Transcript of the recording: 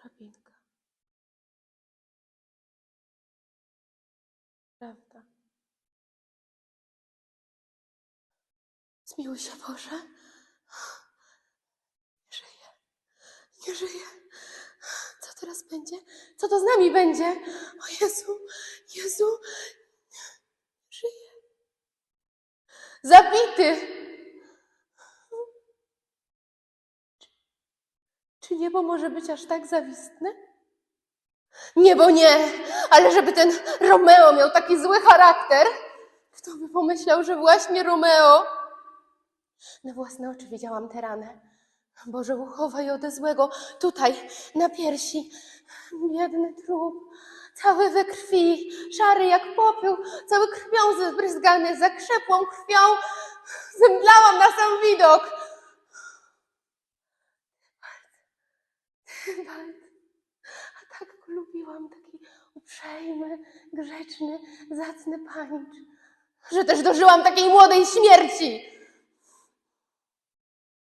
drabinka. Prawda. Zmiłuj się, Boże. Nie żyje. Nie żyje. Co teraz będzie? Co to z nami będzie? O Jezu, Jezu. Żyje. Zabity. Czy niebo może być aż tak zawistne? Niebo nie, ale żeby ten Romeo miał taki zły charakter, kto by pomyślał, że właśnie Romeo? Na własne oczy widziałam tę ranę. Boże, uchowaj ode złego. Tutaj, na piersi. Biedny trup, cały we krwi, szary jak popiół, cały krwią zbryzgany, zakrzepłą krwią. Zemdlałam na sam widok. Tybalt, a tak go lubiłam, taki uprzejmy, grzeczny, zacny panicz, że też dożyłam takiej młodej śmierci.